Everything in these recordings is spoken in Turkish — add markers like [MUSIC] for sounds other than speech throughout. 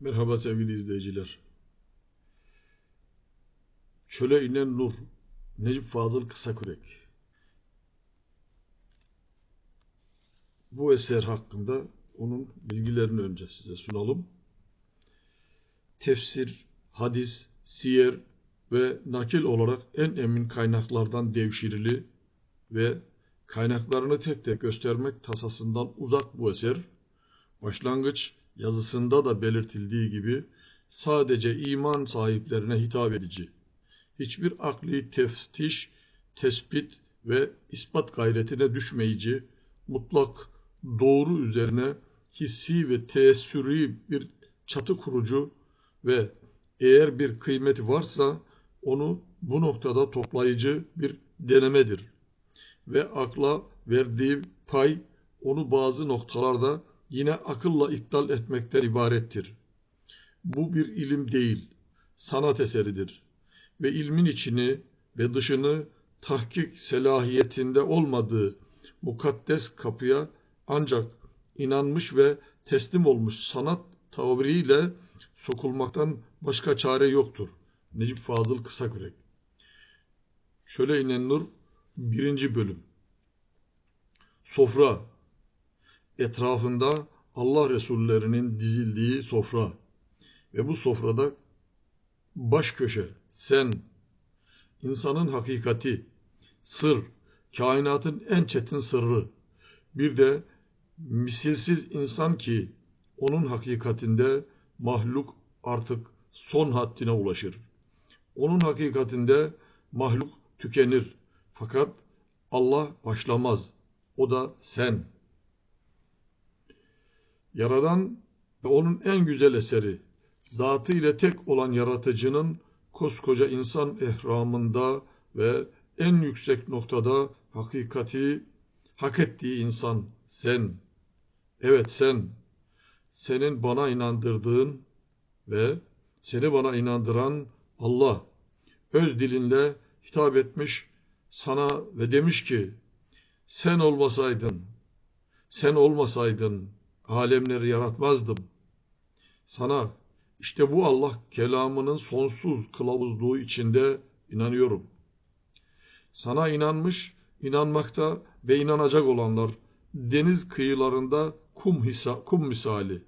Merhaba sevgili izleyiciler. Çöle inen nur. Necip Fazıl Kısakürek. Bu eser hakkında onun bilgilerini önce size sunalım. Tefsir, hadis, siyer ve nakil olarak en emin kaynaklardan devşirili ve kaynaklarını tek tek göstermek tasasından uzak bu eser, başlangıç yazısında da belirtildiği gibi sadece iman sahiplerine hitap edici, hiçbir akli teftiş, tespit ve ispat gayretine düşmeyici, mutlak doğru üzerine hissi ve teessürü bir çatı kurucu ve eğer bir kıymeti varsa onu bu noktada toplayıcı bir denemedir. Ve akla verdiği pay onu bazı noktalarda yine akılla iptal etmekten ibarettir. Bu bir ilim değil, sanat eseridir. Ve ilmin içini ve dışını tahkik selahiyetinde olmadığı mukaddes kapıya ancak inanmış ve teslim olmuş sanat tavriyle sokulmaktan başka çare yoktur. Necip Fazıl Kısakürek Şöyle inen nur birinci bölüm Sofra Etrafında Allah Resullerinin dizildiği sofra ve bu sofrada baş köşe sen insanın hakikati sır kainatın en çetin sırrı bir de misilsiz insan ki onun hakikatinde mahluk artık son haddine ulaşır. Onun hakikatinde mahluk tükenir. Fakat Allah başlamaz. O da sen. Yaradan ve onun en güzel eseri, zatı ile tek olan yaratıcının koskoca insan ehramında ve en yüksek noktada hakikati hak ettiği insan sen. Evet sen. Senin bana inandırdığın ve seni bana inandıran Allah öz dilinle hitap etmiş sana ve demiş ki sen olmasaydın, sen olmasaydın alemleri yaratmazdım. Sana işte bu Allah kelamının sonsuz kılavuzluğu içinde inanıyorum. Sana inanmış, inanmakta ve inanacak olanlar deniz kıyılarında kum, hisa, kum misali.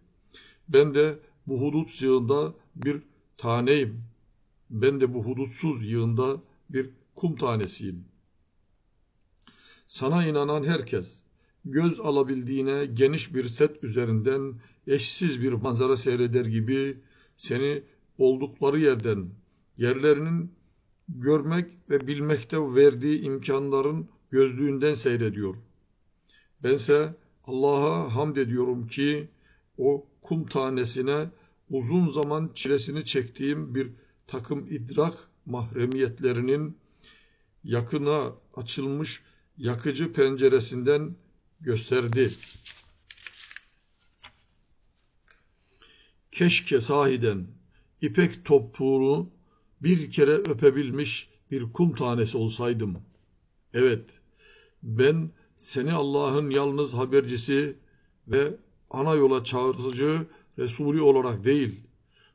Ben de bu hudut yığında bir taneyim. Ben de bu hudutsuz yığında bir kum tanesiyim. Sana inanan herkes, göz alabildiğine geniş bir set üzerinden eşsiz bir manzara seyreder gibi seni oldukları yerden, yerlerinin görmek ve bilmekte verdiği imkanların gözlüğünden seyrediyor. Bense Allah'a hamd ediyorum ki o kum tanesine uzun zaman çilesini çektiğim bir takım idrak mahremiyetlerinin yakına açılmış yakıcı penceresinden gösterdi. Keşke sahiden ipek topuğunu bir kere öpebilmiş bir kum tanesi olsaydım. Evet, ben seni Allah'ın yalnız habercisi ve ana yola çağırıcı Resulü olarak değil,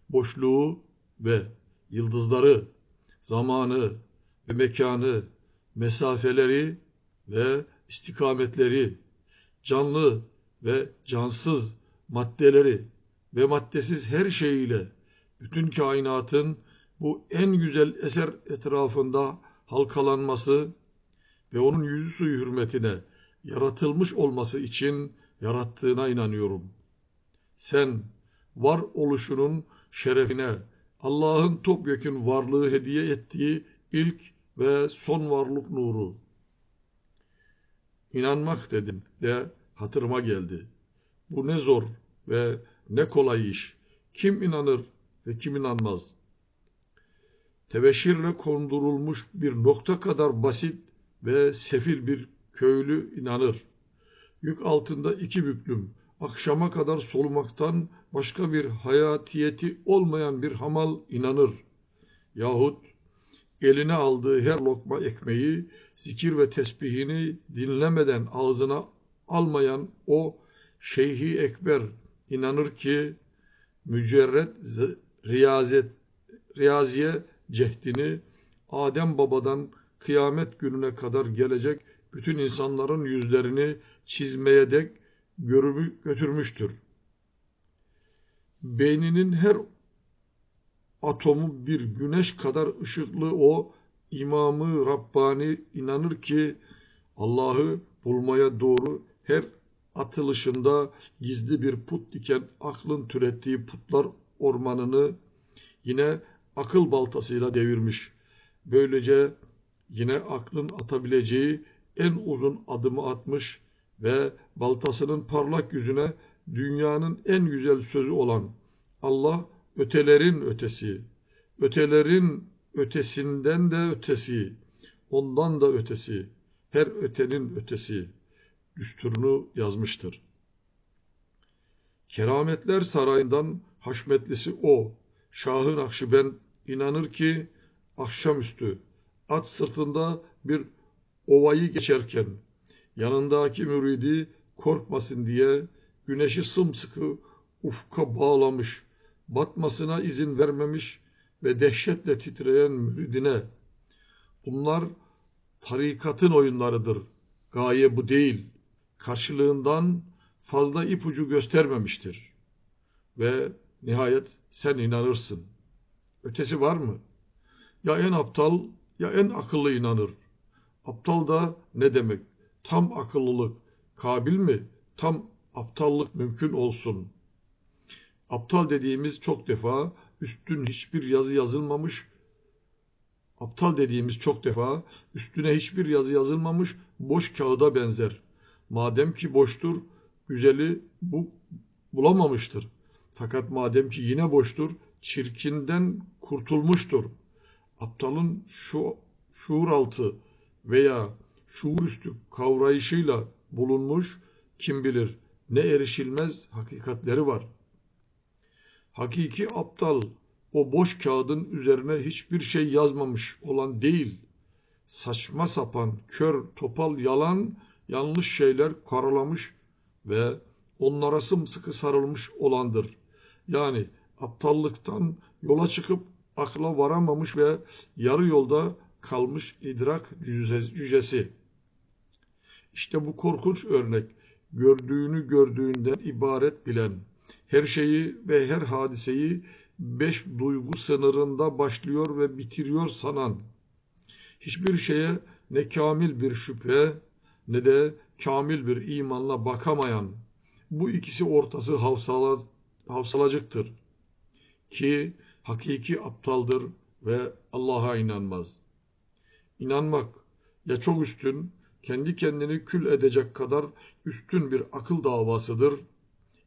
boşluğu ve yıldızları, zamanı ve mekanı, mesafeleri ve istikametleri, canlı ve cansız maddeleri ve maddesiz her şeyiyle bütün kainatın bu en güzel eser etrafında halkalanması ve onun yüzü suyu hürmetine yaratılmış olması için yarattığına inanıyorum. Sen var oluşunun şerefine Allah'ın topyekun varlığı hediye ettiği ilk ve son varlık nuru. İnanmak dedim de hatırıma geldi. Bu ne zor ve ne kolay iş. Kim inanır ve kim inanmaz? Tebeşirle kondurulmuş bir nokta kadar basit ve sefil bir köylü inanır. Yük altında iki büklüm, akşama kadar solumaktan başka bir hayatiyeti olmayan bir hamal inanır. Yahut eline aldığı her lokma ekmeği, zikir ve tesbihini dinlemeden ağzına almayan o Şeyhi Ekber inanır ki mücerret riyazet, riyaziye cehdini Adem babadan kıyamet gününe kadar gelecek bütün insanların yüzlerini çizmeye dek görümü götürmüştür. Beyninin her atomu bir güneş kadar ışıklı o imamı Rabbani inanır ki Allah'ı bulmaya doğru her atılışında gizli bir put diken aklın türettiği putlar ormanını yine akıl baltasıyla devirmiş. Böylece yine aklın atabileceği en uzun adımı atmış ve baltasının parlak yüzüne dünyanın en güzel sözü olan Allah ötelerin ötesi, ötelerin ötesinden de ötesi, ondan da ötesi, her ötenin ötesi düsturunu yazmıştır. Kerametler sarayından haşmetlisi o. Şahı Nakşibend inanır ki akşamüstü at sırtında bir ovayı geçerken yanındaki müridi korkmasın diye güneşi sımsıkı ufka bağlamış, batmasına izin vermemiş ve dehşetle titreyen müridine bunlar tarikatın oyunlarıdır. Gaye bu değil. Karşılığından fazla ipucu göstermemiştir. Ve nihayet sen inanırsın. Ötesi var mı? Ya en aptal ya en akıllı inanır. Aptal da ne demek? Tam akıllılık. Kabil mi? Tam aptallık mümkün olsun. Aptal dediğimiz çok defa üstün hiçbir yazı yazılmamış, aptal dediğimiz çok defa üstüne hiçbir yazı yazılmamış boş kağıda benzer. Madem ki boştur, güzeli bu bulamamıştır. Fakat madem ki yine boştur, çirkinden kurtulmuştur. Aptalın şu şuur altı veya şuur üstü kavrayışıyla bulunmuş kim bilir ne erişilmez hakikatleri var. Hakiki aptal o boş kağıdın üzerine hiçbir şey yazmamış olan değil. Saçma sapan, kör, topal, yalan, yanlış şeyler karalamış ve onlara sımsıkı sarılmış olandır. Yani aptallıktan yola çıkıp akla varamamış ve yarı yolda kalmış idrak cücesi. İşte bu korkunç örnek gördüğünü gördüğünden ibaret bilen, her şeyi ve her hadiseyi beş duygu sınırında başlıyor ve bitiriyor sanan, hiçbir şeye ne kamil bir şüphe ne de kamil bir imanla bakamayan, bu ikisi ortası havsala, havsalacıktır. Ki hakiki aptaldır ve Allah'a inanmaz. İnanmak ya çok üstün, kendi kendini kül edecek kadar üstün bir akıl davasıdır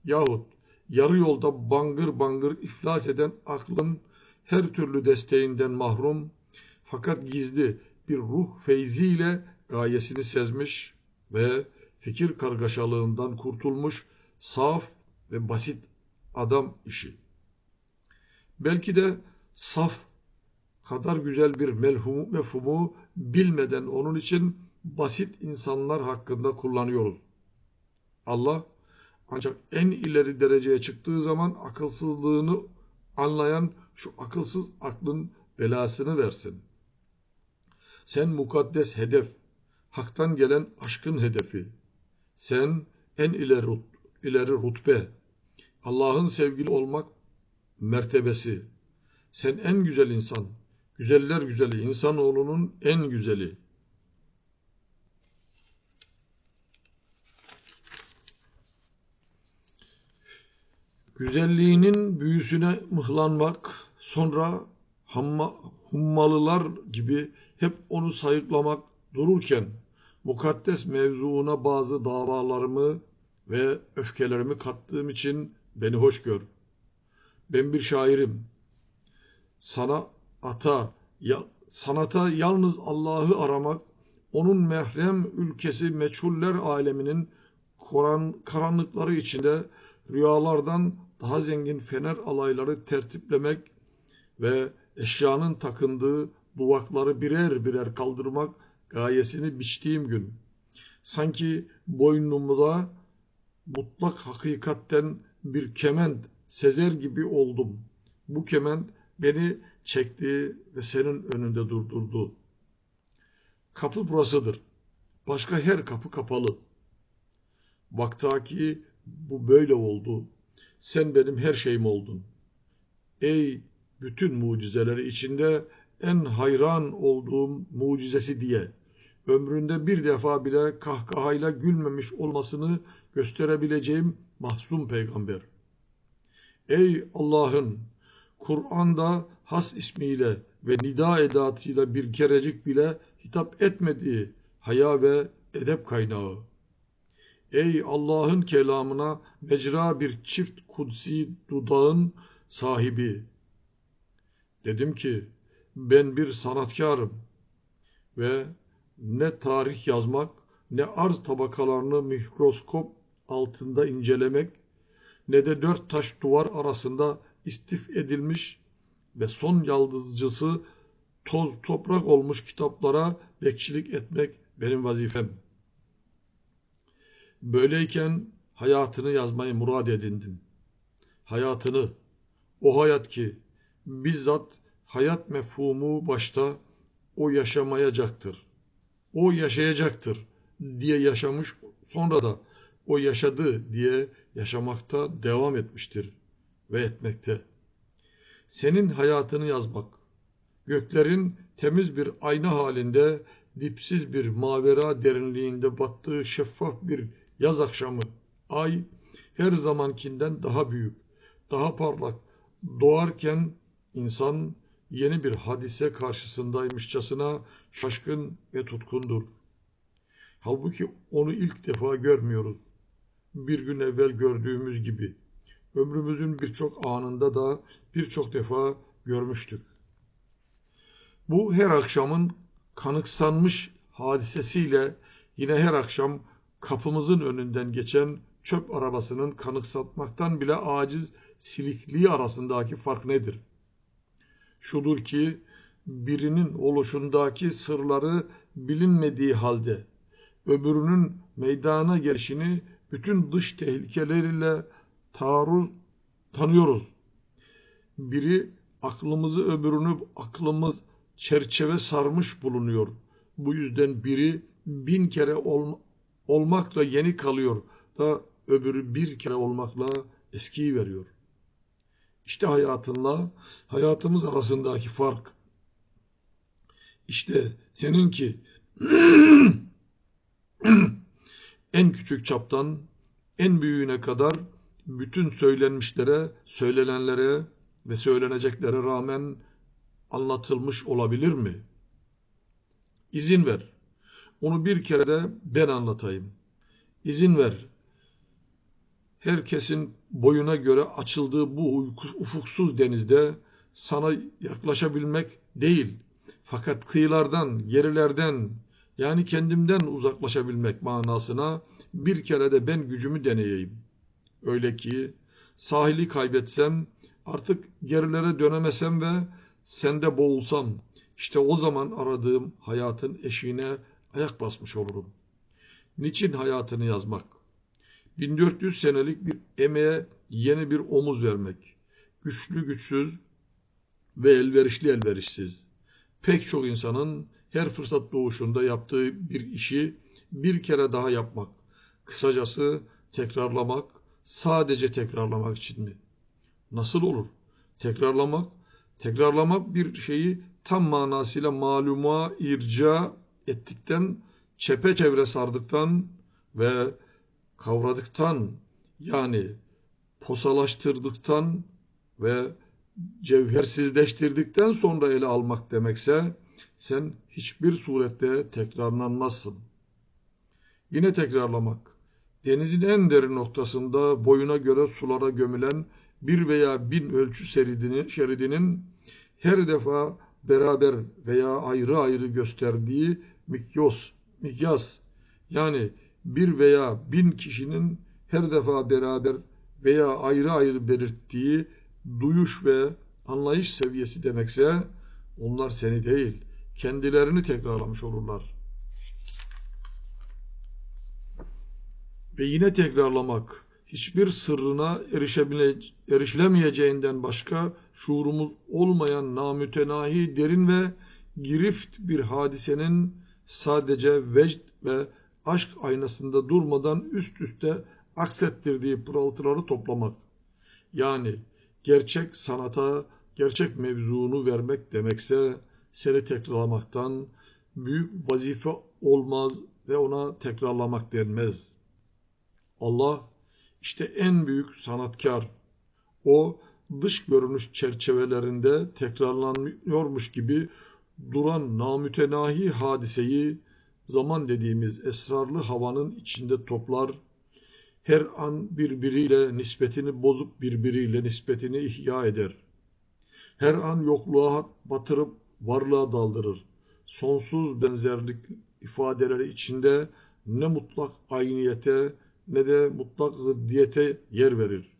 yahut yarı yolda bangır bangır iflas eden aklın her türlü desteğinden mahrum fakat gizli bir ruh feyziyle gayesini sezmiş ve fikir kargaşalığından kurtulmuş saf ve basit adam işi. Belki de saf kadar güzel bir melhumu mefhumu bilmeden onun için basit insanlar hakkında kullanıyoruz. Allah ancak en ileri dereceye çıktığı zaman akılsızlığını anlayan şu akılsız aklın belasını versin. Sen mukaddes hedef, haktan gelen aşkın hedefi. Sen en ileri, ileri rutbe, Allah'ın sevgili olmak mertebesi. Sen en güzel insan, güzeller güzeli, insanoğlunun en güzeli. Güzelliğinin büyüsüne mıhlanmak, sonra hamma, hummalılar gibi hep onu sayıklamak dururken mukaddes mevzuuna bazı davalarımı ve öfkelerimi kattığım için beni hoş gör. Ben bir şairim. Sana ata, ya, sanata yalnız Allah'ı aramak, onun mehrem ülkesi meçhuller aleminin Kur'an karanlıkları içinde rüyalardan daha zengin fener alayları tertiplemek ve eşyanın takındığı duvakları birer birer kaldırmak gayesini biçtiğim gün. Sanki boynumda mutlak hakikatten bir kement sezer gibi oldum. Bu kement beni çekti ve senin önünde durdurdu. Kapı burasıdır. Başka her kapı kapalı. Baktaki bu böyle oldu. Sen benim her şeyim oldun. Ey bütün mucizeleri içinde en hayran olduğum mucizesi diye ömründe bir defa bile kahkahayla gülmemiş olmasını gösterebileceğim mahzun peygamber. Ey Allah'ın Kur'an'da has ismiyle ve nida edatıyla bir kerecik bile hitap etmediği haya ve edep kaynağı. Ey Allah'ın kelamına mecra bir çift kudsi dudağın sahibi. Dedim ki ben bir sanatkarım ve ne tarih yazmak ne arz tabakalarını mikroskop altında incelemek ne de dört taş duvar arasında istif edilmiş ve son yaldızcısı toz toprak olmuş kitaplara bekçilik etmek benim vazifem. Böyleyken hayatını yazmayı murad edindim. Hayatını, o hayat ki bizzat hayat mefhumu başta o yaşamayacaktır. O yaşayacaktır diye yaşamış sonra da o yaşadı diye yaşamakta devam etmiştir ve etmekte. Senin hayatını yazmak, göklerin temiz bir ayna halinde dipsiz bir mavera derinliğinde battığı şeffaf bir yaz akşamı, ay her zamankinden daha büyük, daha parlak, doğarken insan yeni bir hadise karşısındaymışçasına şaşkın ve tutkundur. Halbuki onu ilk defa görmüyoruz. Bir gün evvel gördüğümüz gibi. Ömrümüzün birçok anında da birçok defa görmüştük. Bu her akşamın kanıksanmış hadisesiyle yine her akşam kapımızın önünden geçen çöp arabasının kanıksatmaktan bile aciz silikliği arasındaki fark nedir? Şudur ki birinin oluşundaki sırları bilinmediği halde öbürünün meydana gelişini bütün dış tehlikeleriyle taarruz tanıyoruz. Biri aklımızı öbürünü aklımız çerçeve sarmış bulunuyor. Bu yüzden biri bin kere ol, olmakla yeni kalıyor da öbürü bir kere olmakla eskiyi veriyor. İşte hayatınla hayatımız arasındaki fark. İşte seninki [CLEARS THROAT] en küçük çaptan en büyüğüne kadar bütün söylenmişlere, söylenenlere ve söyleneceklere rağmen anlatılmış olabilir mi? İzin ver. Onu bir kere de ben anlatayım. İzin ver. Herkesin boyuna göre açıldığı bu ufuksuz denizde sana yaklaşabilmek değil, fakat kıyılardan, gerilerden yani kendimden uzaklaşabilmek manasına bir kere de ben gücümü deneyeyim. Öyle ki sahili kaybetsem, artık gerilere dönemesem ve sende boğulsam, işte o zaman aradığım hayatın eşiğine ayak basmış olurum. Niçin hayatını yazmak? 1400 senelik bir emeğe yeni bir omuz vermek. Güçlü güçsüz ve elverişli elverişsiz. Pek çok insanın her fırsat doğuşunda yaptığı bir işi bir kere daha yapmak. Kısacası tekrarlamak, sadece tekrarlamak için mi? Nasıl olur? Tekrarlamak, tekrarlamak bir şeyi tam manasıyla maluma irca ettikten, çepeçevre sardıktan ve kavradıktan yani posalaştırdıktan ve cevhersizleştirdikten sonra ele almak demekse sen hiçbir surette tekrarlanmazsın. Yine tekrarlamak. Denizin en derin noktasında boyuna göre sulara gömülen bir veya bin ölçü şeridini, şeridinin her defa beraber veya ayrı ayrı gösterdiği mikyos, mikyas yani bir veya bin kişinin her defa beraber veya ayrı ayrı belirttiği duyuş ve anlayış seviyesi demekse onlar seni değil, kendilerini tekrarlamış olurlar. Ve yine tekrarlamak, hiçbir sırrına erişilemeyeceğinden başka şuurumuz olmayan namütenahi derin ve girift bir hadisenin sadece vecd ve aşk aynasında durmadan üst üste aksettirdiği pırıltıları toplamak. Yani gerçek sanata, gerçek mevzunu vermek demekse seni tekrarlamaktan büyük vazife olmaz ve ona tekrarlamak denmez. Allah işte en büyük sanatkar. O dış görünüş çerçevelerinde tekrarlanıyormuş gibi duran namütenahi hadiseyi zaman dediğimiz esrarlı havanın içinde toplar, her an birbiriyle nispetini bozup birbiriyle nispetini ihya eder. Her an yokluğa batırıp varlığa daldırır. Sonsuz benzerlik ifadeleri içinde ne mutlak ayniyete ne de mutlak zıddiyete yer verir.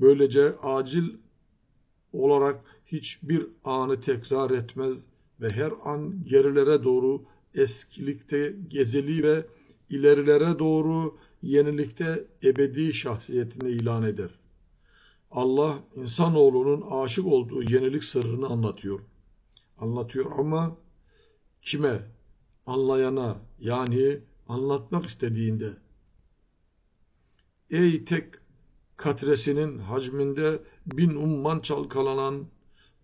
Böylece acil olarak hiçbir anı tekrar etmez ve her an gerilere doğru eskilikte gezeli ve ilerilere doğru yenilikte ebedi şahsiyetini ilan eder. Allah insanoğlunun aşık olduğu yenilik sırrını anlatıyor. Anlatıyor ama kime? Anlayana yani anlatmak istediğinde. Ey tek katresinin hacminde bin umman çalkalanan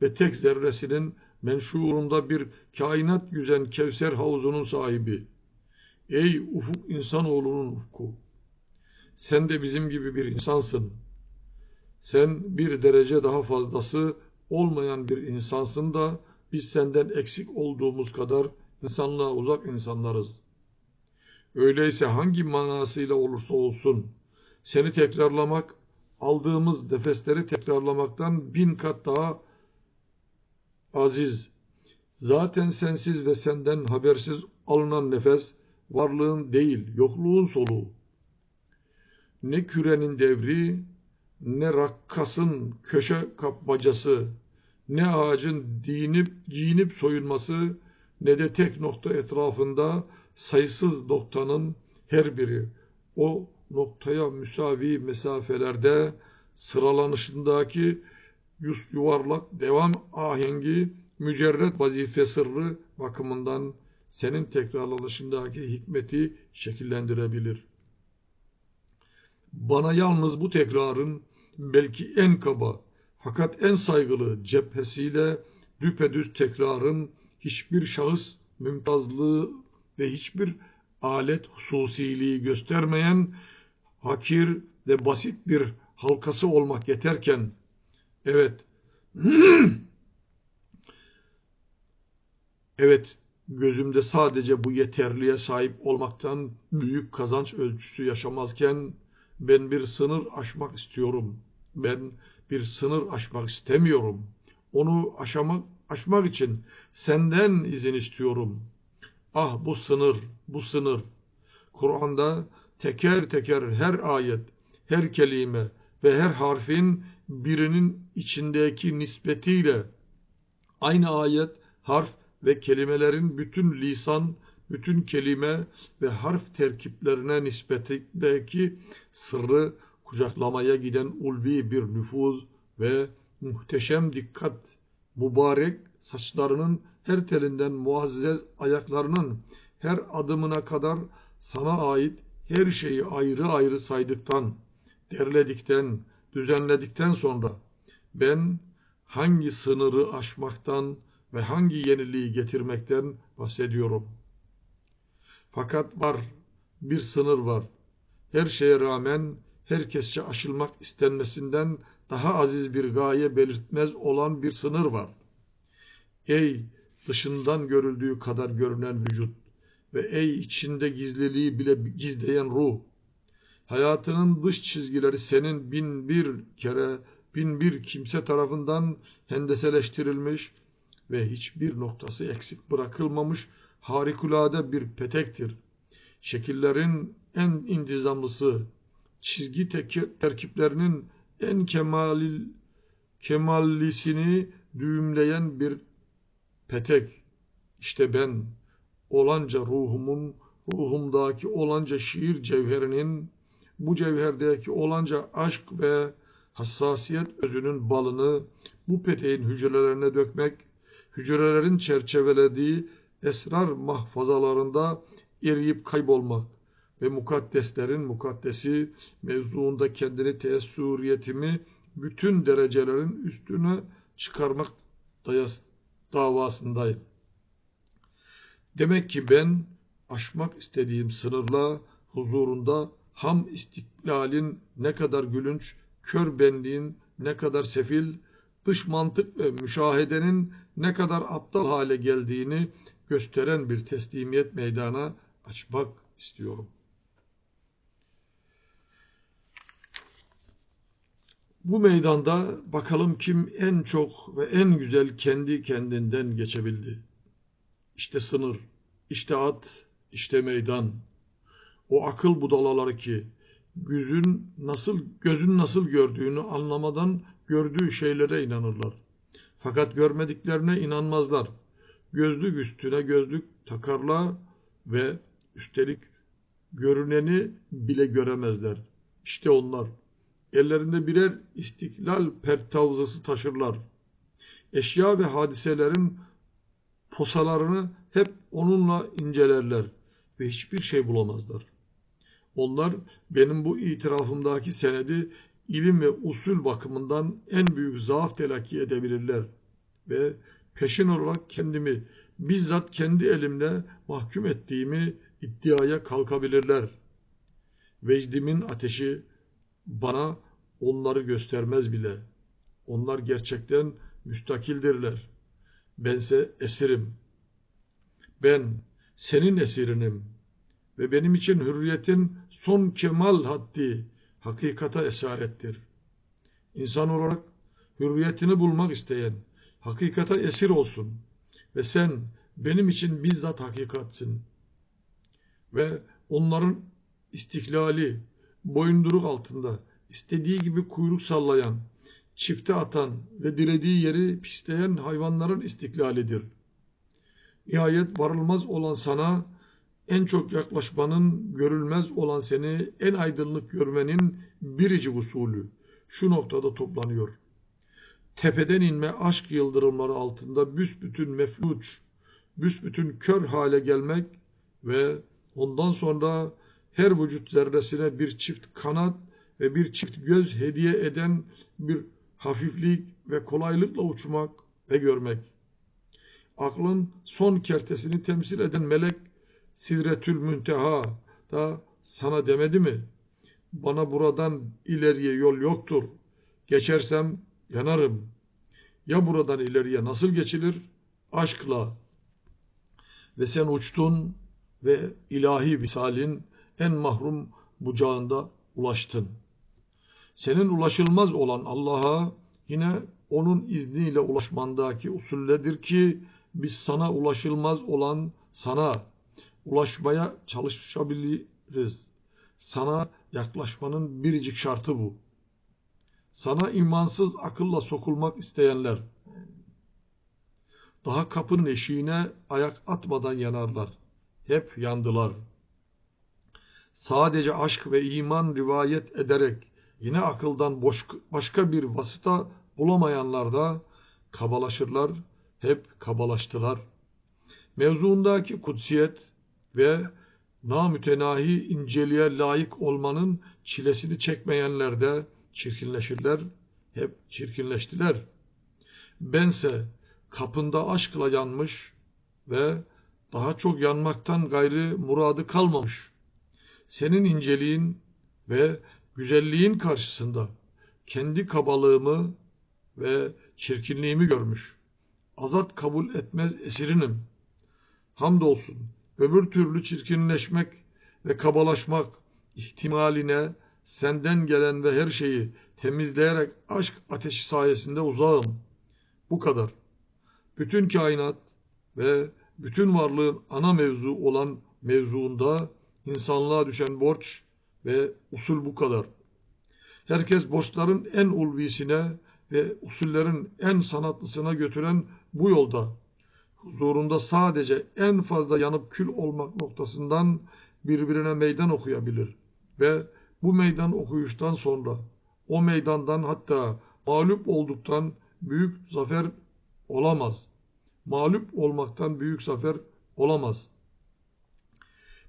ve tek zerresinin menşurunda bir kainat yüzen Kevser havuzunun sahibi. Ey ufuk insanoğlunun ufku! Sen de bizim gibi bir insansın. Sen bir derece daha fazlası olmayan bir insansın da biz senden eksik olduğumuz kadar insanlığa uzak insanlarız. Öyleyse hangi manasıyla olursa olsun seni tekrarlamak, aldığımız nefesleri tekrarlamaktan bin kat daha aziz. Zaten sensiz ve senden habersiz alınan nefes varlığın değil, yokluğun soluğu. Ne kürenin devri, ne rakkasın köşe kapmacası, ne ağacın dinip giyinip soyulması, ne de tek nokta etrafında sayısız noktanın her biri o noktaya müsavi mesafelerde sıralanışındaki yuvarlak devam ahengi mücerret vazife sırrı bakımından senin tekrarlanışındaki hikmeti şekillendirebilir. Bana yalnız bu tekrarın belki en kaba fakat en saygılı cephesiyle düpedüz tekrarın hiçbir şahıs mümtazlığı ve hiçbir alet hususiliği göstermeyen hakir ve basit bir halkası olmak yeterken evet [CLEARS THROAT] evet gözümde sadece bu yeterliğe sahip olmaktan büyük kazanç ölçüsü yaşamazken ben bir sınır aşmak istiyorum. Ben bir sınır aşmak istemiyorum. Onu aşamak, aşmak için senden izin istiyorum. Ah bu sınır, bu sınır. Kur'an'da teker teker her ayet, her kelime ve her harfin birinin içindeki nispetiyle aynı ayet, harf ve kelimelerin bütün lisan, bütün kelime ve harf terkiplerine nispetindeki sırrı kucaklamaya giden ulvi bir nüfuz ve muhteşem dikkat, mübarek saçlarının her telinden muazzez ayaklarının her adımına kadar sana ait her şeyi ayrı ayrı saydıktan, derledikten, düzenledikten sonra ben hangi sınırı aşmaktan ve hangi yeniliği getirmekten bahsediyorum. Fakat var, bir sınır var. Her şeye rağmen herkesçe aşılmak istenmesinden daha aziz bir gaye belirtmez olan bir sınır var. Ey dışından görüldüğü kadar görünen vücut ve ey içinde gizliliği bile gizleyen ruh. Hayatının dış çizgileri senin bin bir kere, bin bir kimse tarafından hendeseleştirilmiş ve hiçbir noktası eksik bırakılmamış harikulade bir petektir. Şekillerin en indizamlısı, çizgi terkiplerinin en kemalil, kemallisini düğümleyen bir petek. İşte ben olanca ruhumun, ruhumdaki olanca şiir cevherinin bu cevherdeki olanca aşk ve hassasiyet özünün balını bu peteğin hücrelerine dökmek, hücrelerin çerçevelediği esrar mahfazalarında eriyip kaybolmak ve mukaddeslerin mukaddesi mevzuunda kendini teessüriyetimi bütün derecelerin üstüne çıkarmak davasındayım. Demek ki ben aşmak istediğim sınırla huzurunda ham istiklalin ne kadar gülünç, kör benliğin ne kadar sefil, dış mantık ve müşahedenin ne kadar aptal hale geldiğini gösteren bir teslimiyet meydana açmak istiyorum. Bu meydanda bakalım kim en çok ve en güzel kendi kendinden geçebildi. İşte sınır, işte at, işte meydan. O akıl budalaları ki gözün nasıl gözün nasıl gördüğünü anlamadan gördüğü şeylere inanırlar. Fakat görmediklerine inanmazlar. Gözlük üstüne gözlük takarlar ve üstelik görüneni bile göremezler. İşte onlar. Ellerinde birer istiklal pertavzası taşırlar. Eşya ve hadiselerin posalarını hep onunla incelerler ve hiçbir şey bulamazlar. Onlar benim bu itirafımdaki senedi ilim ve usul bakımından en büyük zaaf telakki edebilirler ve peşin olarak kendimi bizzat kendi elimle mahkum ettiğimi iddiaya kalkabilirler. Vecdimin ateşi bana onları göstermez bile. Onlar gerçekten müstakildirler. Bense esirim. Ben senin esirinim ve benim için hürriyetin son kemal haddi hakikata esarettir. İnsan olarak hürriyetini bulmak isteyen hakikata esir olsun ve sen benim için bizzat hakikatsin. Ve onların istiklali boyunduruk altında istediği gibi kuyruk sallayan, çifte atan ve dilediği yeri pisleyen hayvanların istiklalidir. Nihayet varılmaz olan sana en çok yaklaşmanın, görülmez olan seni en aydınlık görmenin biricik usulü şu noktada toplanıyor. Tepeden inme aşk yıldırımları altında büsbütün mefluç, büsbütün kör hale gelmek ve ondan sonra her vücut zerresine bir çift kanat ve bir çift göz hediye eden bir hafiflik ve kolaylıkla uçmak ve görmek. Aklın son kertesini temsil eden melek Sidretül Münteha da sana demedi mi? Bana buradan ileriye yol yoktur. Geçersem yanarım. Ya buradan ileriye nasıl geçilir? Aşkla. Ve sen uçtun ve ilahi visalin en mahrum bucağında ulaştın. Senin ulaşılmaz olan Allah'a yine onun izniyle ulaşmandaki usulledir ki biz sana ulaşılmaz olan sana ulaşmaya çalışabiliriz. Sana yaklaşmanın biricik şartı bu. Sana imansız akılla sokulmak isteyenler daha kapının eşiğine ayak atmadan yanarlar. Hep yandılar. Sadece aşk ve iman rivayet ederek yine akıldan boş, başka bir vasıta bulamayanlar da kabalaşırlar, hep kabalaştılar. Mevzuundaki kutsiyet ve namütenahi inceliğe layık olmanın çilesini çekmeyenler de çirkinleşirler, hep çirkinleştiler. Bense kapında aşkla yanmış ve daha çok yanmaktan gayrı muradı kalmamış. Senin inceliğin ve güzelliğin karşısında kendi kabalığımı ve çirkinliğimi görmüş. Azat kabul etmez esirinim. Hamdolsun öbür türlü çirkinleşmek ve kabalaşmak ihtimaline senden gelen ve her şeyi temizleyerek aşk ateşi sayesinde uzağım. Bu kadar. Bütün kainat ve bütün varlığın ana mevzu olan mevzuunda insanlığa düşen borç ve usul bu kadar. Herkes borçların en ulvisine ve usullerin en sanatlısına götüren bu yolda huzurunda sadece en fazla yanıp kül olmak noktasından birbirine meydan okuyabilir ve bu meydan okuyuştan sonra o meydandan hatta mağlup olduktan büyük zafer olamaz. Mağlup olmaktan büyük zafer olamaz.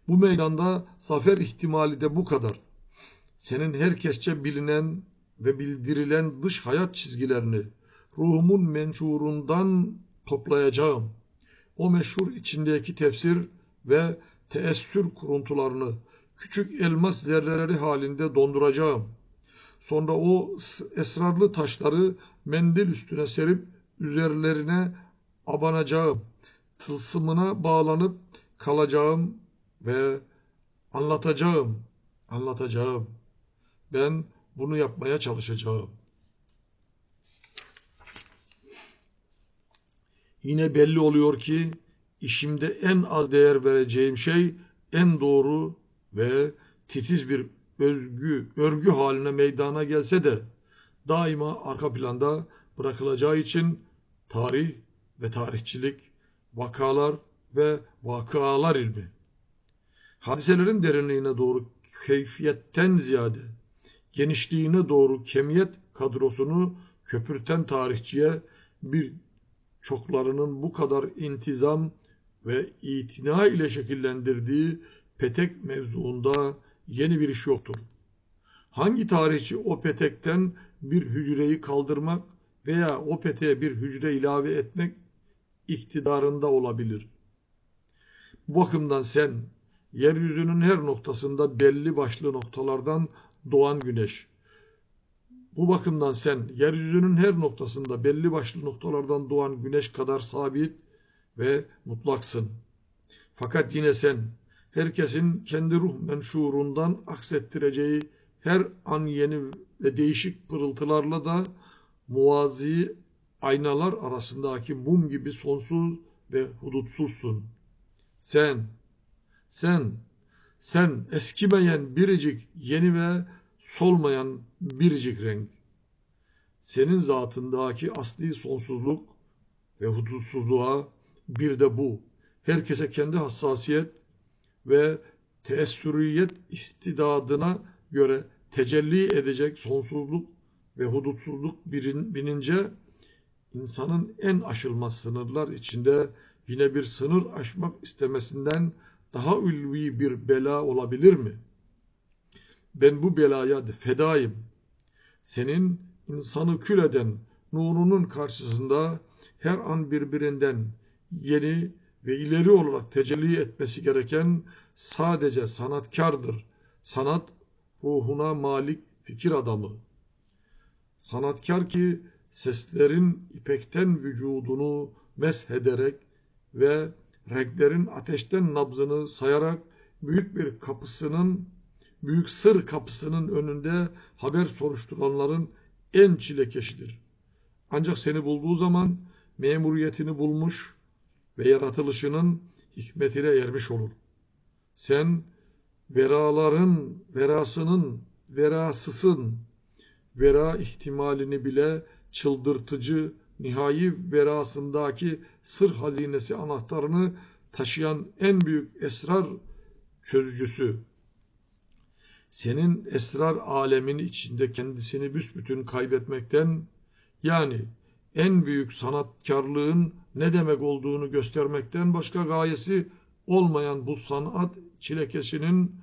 Bu meydanda zafer ihtimali de bu kadar. Senin herkesçe bilinen ve bildirilen dış hayat çizgilerini ruhumun menşurundan toplayacağım. O meşhur içindeki tefsir ve teessür kuruntularını küçük elmas zerreleri halinde donduracağım. Sonra o esrarlı taşları mendil üstüne serip üzerlerine abanacağım. Tılsımına bağlanıp kalacağım ve anlatacağım, anlatacağım. Ben bunu yapmaya çalışacağım. Yine belli oluyor ki işimde en az değer vereceğim şey en doğru ve titiz bir özgü, örgü haline meydana gelse de daima arka planda bırakılacağı için tarih ve tarihçilik, vakalar ve vakalar ilmi. Hadiselerin derinliğine doğru keyfiyetten ziyade genişliğine doğru kemiyet kadrosunu köpürten tarihçiye bir çoklarının bu kadar intizam ve itina ile şekillendirdiği petek mevzuunda yeni bir iş yoktur. Hangi tarihçi o petekten bir hücreyi kaldırmak veya o peteğe bir hücre ilave etmek iktidarında olabilir? Bu bakımdan sen yeryüzünün her noktasında belli başlı noktalardan doğan güneş. Bu bakımdan sen yeryüzünün her noktasında belli başlı noktalardan doğan güneş kadar sabit ve mutlaksın. Fakat yine sen herkesin kendi ruh menşurundan aksettireceği her an yeni ve değişik pırıltılarla da muvazi aynalar arasındaki mum gibi sonsuz ve hudutsuzsun. Sen, sen, sen eskimeyen biricik, yeni ve solmayan biricik renk. Senin zatındaki asli sonsuzluk ve hudutsuzluğa bir de bu. Herkese kendi hassasiyet ve teessüriyet istidadına göre tecelli edecek sonsuzluk ve hudutsuzluk binince insanın en aşılmaz sınırlar içinde yine bir sınır aşmak istemesinden daha ulvi bir bela olabilir mi? Ben bu belaya fedayım. Senin insanı kül eden nurunun karşısında her an birbirinden yeni ve ileri olarak tecelli etmesi gereken sadece sanatkardır. Sanat ruhuna malik fikir adamı. Sanatkar ki seslerin ipekten vücudunu meshederek ve renklerin ateşten nabzını sayarak büyük bir kapısının, büyük sır kapısının önünde haber soruşturanların en çilekeşidir. Ancak seni bulduğu zaman memuriyetini bulmuş ve yaratılışının hikmetine ermiş olur. Sen veraların, verasının, verasısın, vera ihtimalini bile çıldırtıcı, nihai verasındaki sır hazinesi anahtarını taşıyan en büyük esrar çözücüsü. Senin esrar alemin içinde kendisini büsbütün kaybetmekten yani en büyük sanatkarlığın ne demek olduğunu göstermekten başka gayesi olmayan bu sanat çilekeşinin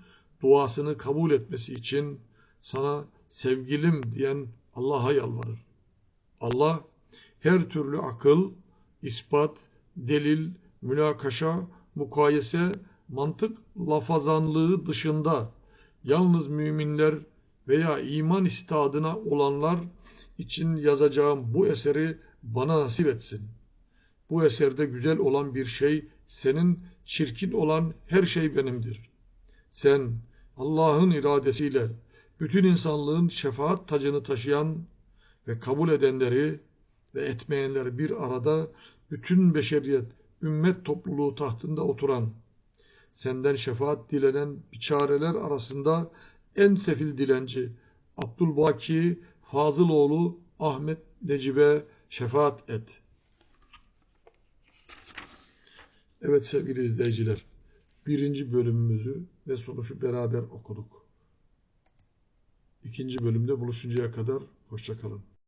duasını kabul etmesi için sana sevgilim diyen Allah'a yalvarır. Allah her türlü akıl, ispat, delil, münakaşa, mukayese, mantık lafazanlığı dışında yalnız müminler veya iman istadına olanlar için yazacağım bu eseri bana nasip etsin. Bu eserde güzel olan bir şey senin, çirkin olan her şey benimdir. Sen Allah'ın iradesiyle bütün insanlığın şefaat tacını taşıyan ve kabul edenleri ve etmeyenleri bir arada bütün beşeriyet, ümmet topluluğu tahtında oturan, senden şefaat dilenen biçareler arasında en sefil dilenci Abdülbaki Fazıloğlu Ahmet Necip'e şefaat et. Evet sevgili izleyiciler, birinci bölümümüzü ve sonuçu beraber okuduk. İkinci bölümde buluşuncaya kadar hoşçakalın.